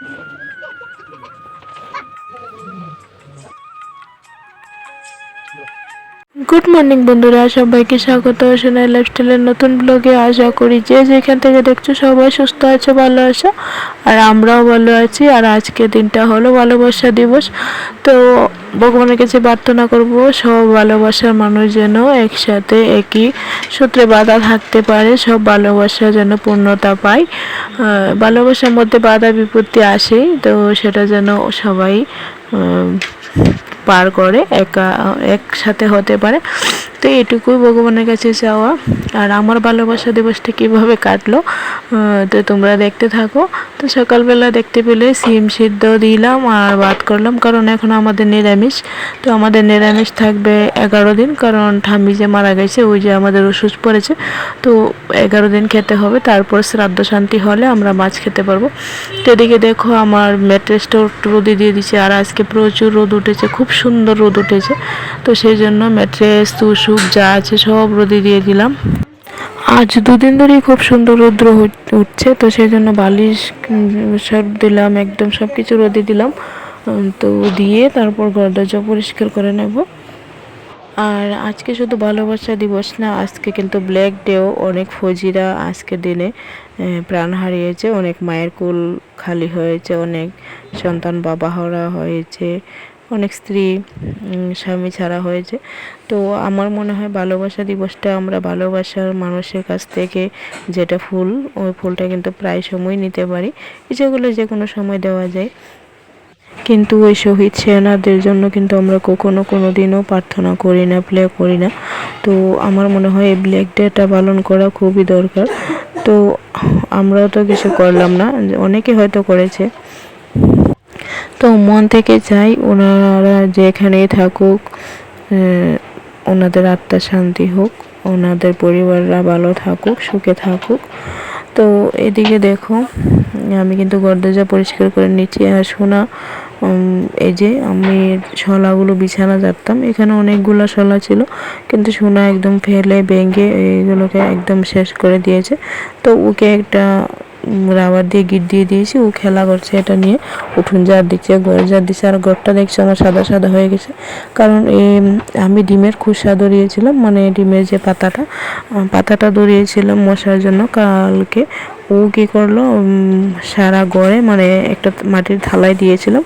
Yeah. Good morning বন্ধুরা। সবাইকে স্বাগত। সোনাই লাইফস্টাইলের নতুন ব্লগে আশা করি যে যেখান থেকে দেখছ সবাই সুস্থ আছে, ভালো আছো। আর আমরাও ভালো আছি। আর আজকে দিনটা হলো ভালোবাসা দিবস। তো ভগবানের কাছে প্রার্থনা করব, সব ভালোবাসার মানুষ যেন একসাথে একই সূত্রে বাধা থাকতে পারে। সব ভালোবাসা যেন পূর্ণতা পায়। ভালোবাসার মধ্যে বাধা বিপত্তি আসে তো সেটা যেন সবাই পার করে, একা, একসাথে হতে পারে। তো এটুকুই ভগবানের কাছে চাওয়া। আর আমার ভালোবাসা দিবসটা কীভাবে কাটলো তো তোমরা দেখতে থাকো। তো সকালবেলা দেখতে পেলে সিম সিদ্ধ দিলাম আর ভাত করলাম, কারণ এখন আমাদের নিরামিষ। তো আমাদের নিরামিষ থাকবে এগারো দিন, কারণ ঠাম্মি যে মারা গেছে, ওই যে আমাদের ওষুধ পড়েছে। তো এগারো দিন খেতে হবে, তারপর শ্রাদ্ধ শান্তি হলে আমরা মাছ খেতে পারব। তো এদিকে দেখো আমার ম্যাট্রেসটাও রোদে দিয়ে দিচ্ছে আর আজকে প্রচুর রোদ উঠেছে, খুব সুন্দর রোদ উঠেছে। তো সেই জন্য ম্যাট্রেস তুষুক যা আছে সব রোদে দিয়ে দিলাম। আজ দুদিন ধরেই খুব সুন্দর রৌদ্র উঠছে, তো সেই জন্য বালিশ সব দিলাম, একদম সব কিছু রোদে দিলাম তো দিয়ে তারপর ঘর দরজা পরিষ্কার করে নেব। আর আজকে শুধু ভালোবাসা দিবস না, আজকে কিন্তু ব্ল্যাক ডেও অনেক ফৌজিরা আজকের দিনে প্রাণ হারিয়েছে, অনেক মায়ের কুল খালি হয়েছে, অনেক সন্তান বাবা হারা হয়েছে অনেক স্ত্রী স্বামী ছাড়া হয়েছে। তো আমার মনে হয় ভালোবাসা দিবসটা আমরা ভালোবাসার মানুষের কাছ থেকে যেটা ফুল, ওই ফুলটা কিন্তু প্রায় সময় নিতে পারি। যেগুলো যে কোনো সময় দেওয়া যায়। কিন্তু ওই শহীদ সেনাদের জন্য কিন্তু আমরা কখনো কোনো দিনও প্রার্থনা করি না প্লে করি না। তো আমার মনে হয় এই ব্ল্যাক ডেটা পালন করা খুবই দরকার। তো আমরাও তো কিছু করলাম না। অনেকে হয়তো করেছে। তো মন থেকে চাই ওনারা যেখানে থাকুক ওনাদের আত্মা শান্তি হোক, ওনাদের পরিবাররা ভালো থাকুক, সুখে থাকুক। তো এদিকে দেখো, আমি কিন্তু গর্দজা পরিষ্কার করে নিচ্ছি। আর সোনা এই যে আমি শলাগুলো বিছানা যাতাম এখানে অনেকগুলো শলা ছিল, কিন্তু সোনা একদম ফেলে, ভেঙে এইগুলোকে একদম শেষ করে দিয়েছে। তো ওকে একটা রাবার দিয়ে গিট দিয়ে দিয়েছি, ও খেলা করছে এটা নিয়ে। উঠুন জার দিচ্ছে, ঘরে জার দিচ্ছে, আর ঘরটা দেখছি আমার সাদা সাদা হয়ে গেছে। কারণ এ, আমি ডিমের খুসা দরিয়েছিলাম মানে ডিমের যে পাতাটা পাতাটা দরিয়েছিলাম মশার জন্য কালকে। ও কি করল? সারা গড়ে মানে একটা মাটির থালায় দিয়েছিল।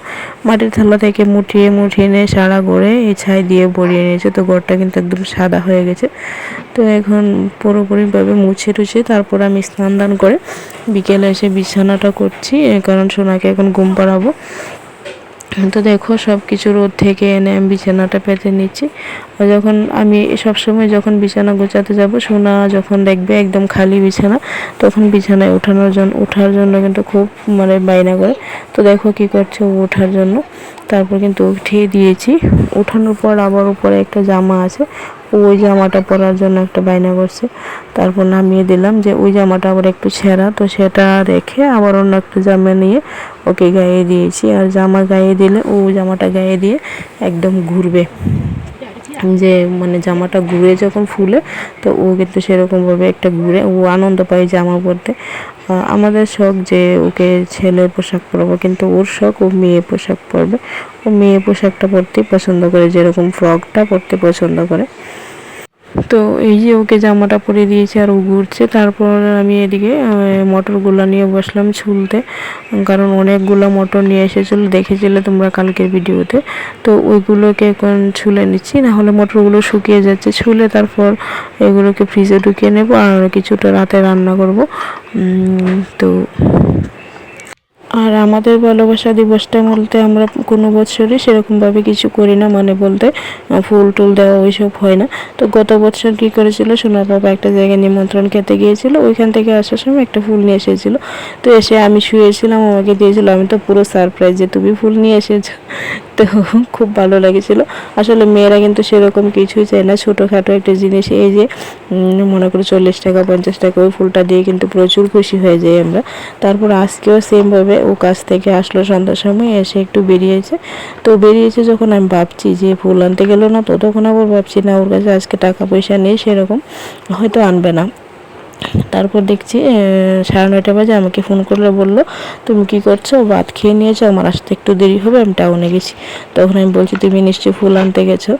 মাটির থালা থেকে মুঠিয়ে মুঠিয়ে নিয়ে সারা গড়ে এই ছাই দিয়ে ভরিয়ে নিয়েছে। তো গড়টা কিন্তু একদম সাদা হয়ে গেছে। তো এখন পুরোপুরিভাবে মুছে টুছে তারপর আমি স্নান দান করে বিকেলে এসে বিছানাটা করছি। কারণ সোনাকে এখন ঘুম পাড়াবো। তো দেখো সব কিছু রোদ থেকে এনে আমি বিছানাটা পেতে নিচ্ছি। যখন আমি সব সময় যখন বিছানা গোছাতে যাব, সোনা যখন দেখবে একদম খালি বিছানা, তখন বিছানায় ওঠানোর জন্য ওঠার জন্য কিন্তু খুব মানে বাইনা করে। তো দেখো কি করছে ওঠার জন্য। তারপর কিন্তু উঠিয়ে দিয়েছি। ওঠানোর পর আবার উপরে একটা জামা আছে। ওই জামাটা পরার জন্য একটা বায়না করছে। তারপর নামিয়ে দিলাম যে ওই জামাটা আবার একটু ছেঁড়া। তো সেটা রেখে আবার অন্য একটা জামা নিয়ে ওকে গায়ে দিয়েছি। আর জামা গায়ে দিলে ও জামাটা গায়ে দিয়ে একদম ঘুরবে। যে মানে জামাটা ঘুরে যখন ফুলে, তো ও কিন্তু সেরকমভাবে একটা ঘুরে, ও আনন্দ পায় জামা পরতে। আমাদের শখ যে ওকে ছেলে পোশাক পরবো, কিন্তু ওর শখ ও মেয়ে পোশাক পরবে। ও মেয়ে পোশাকটা পরতেই পছন্দ করে, যেরকম ফ্রকটা পরতে পছন্দ করে। তো এই যে ওকে জামাটা পরে দিয়েছে আর ও ঘুরছে, তারপর আমি এদিকে মটরগুলো নিয়ে বসলাম ছুলতে, কারণ অনেকগুলো মটর নিয়ে এসেছিল, দেখেছিলে তোমরা কালকের ভিডিওতে। তো ওইগুলোকে এখন ছুলে নিচ্ছি না হলে মটরগুলো শুকিয়ে যাচ্ছে, ছুলে তারপর এগুলোকে ফ্রিজে ঢুকিয়ে নেব আর কিছুটা রাতে রান্না করব। তো আর আমাদের ভালোবাসা দিবসটা বলতে আমরা কোনো বছরই সেরকমভাবে কিছু করি না মানে বলতে ফুল টুল দেওয়া ওইসব হয় না। তো গত বছর কী করেছিল, সোনার বাবা একটা জায়গায় নিমন্ত্রণ খেতে গিয়েছিল, ওইখান থেকে আসার সময় একটা ফুল নিয়ে এসেছিল। তো এসে আমি শুয়েছিলাম, আমাকে দিয়েছিল, আমি তো পুরো সারপ্রাইজ যে তুমি ফুল নিয়ে এসেছ। তো খুব ভালো লেগেছিলো। আসলে মেয়েরা কিন্তু সেরকম কিছুই চায় না। ছোটোখাটো একটা জিনিস, এই যে মনে করো চল্লিশ টাকা, পঞ্চাশ টাকা, ওই ফুলটা দিয়ে কিন্তু প্রচুর খুশি হয়ে যাই আমরা। তারপর আজকেও সেমভাবে ও কাছ থেকে আসলো সন্ধ্যার সময়, এসে একটু বেরিয়েছে। তো বেরিয়েছে যখন আমি ভাবছি যে ফুল আনতে গেলো না, তো তখন আবার ভাবছি, না, ওর কাছে আজকে টাকা পয়সা নেই, সেরকম হয়তো আনবে না। তারপর দেখছি সাড়ে নয়টা বাজে আমাকে ফোন করলে বলল তুমি কি করছ? ভাত খেয়ে নিয়েছো? আমার আসতে একটু দেরি হবে আমি টাউনে গেছি। তখন আমি বলছি তুমি নিশ্চয়ই ফুল আনতে গেছো?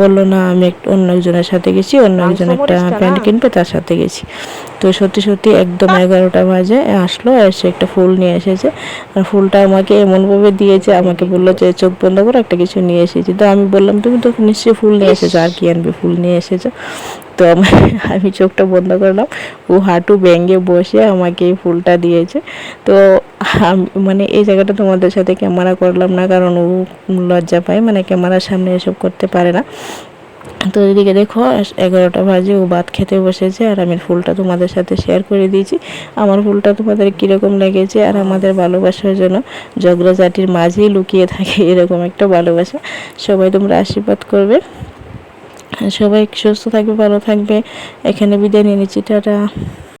বলল না আমি একটু অন্য একজনের সাথে গেছি অন্য একজন একটা প্যান্ট কিনবে তার সাথে গেছি। তো সত্যি সত্যি একদম এগারোটা বাজে আসলো এসে একটা ফুল নিয়ে এসেছে। আর ফুলটা আমাকে এমনভাবে দিয়েছে আমাকে বলল যে চোখ বন্ধ করে একটা কিছু নিয়ে এসেছি। তো আমি বললাম তুমি তো নিশ্চয়ই ফুল নিয়ে এসেছ আর কি আনবে? ফুল নিয়ে এসেছ। তো আমি আমি চোখটা বন্ধ করলাম। ও হাঁটু ভেঙে বসে আমাকে এই ফুলটা দিয়েছে। তো মানে এই জায়গাটা তোমাদের সাথে ক্যামেরা করলাম না কারণ ও লজ্জা পায়। মানে ক্যামেরার সামনে এসব করতে পারে না। তো এদিকে দেখো এগারোটা বাজে, ও ভাত খেতে বসেছে আর আমি ফুলটা তোমাদের সাথে শেয়ার করে দিয়েছি। আমার ফুলটা তোমাদের কীরকম লেগেছে আর আমাদের ভালোবাসার জন্য জাতির মাঝেই লুকিয়ে থাকে, এরকম একটা ভালোবাসা। সবাই তোমরা আশীর্বাদ করবে। সবাই সুস্থ থাকবে, ভালো থাকবে। এখানে বিদায় নিয়ে নিচ্ছি, টাটা।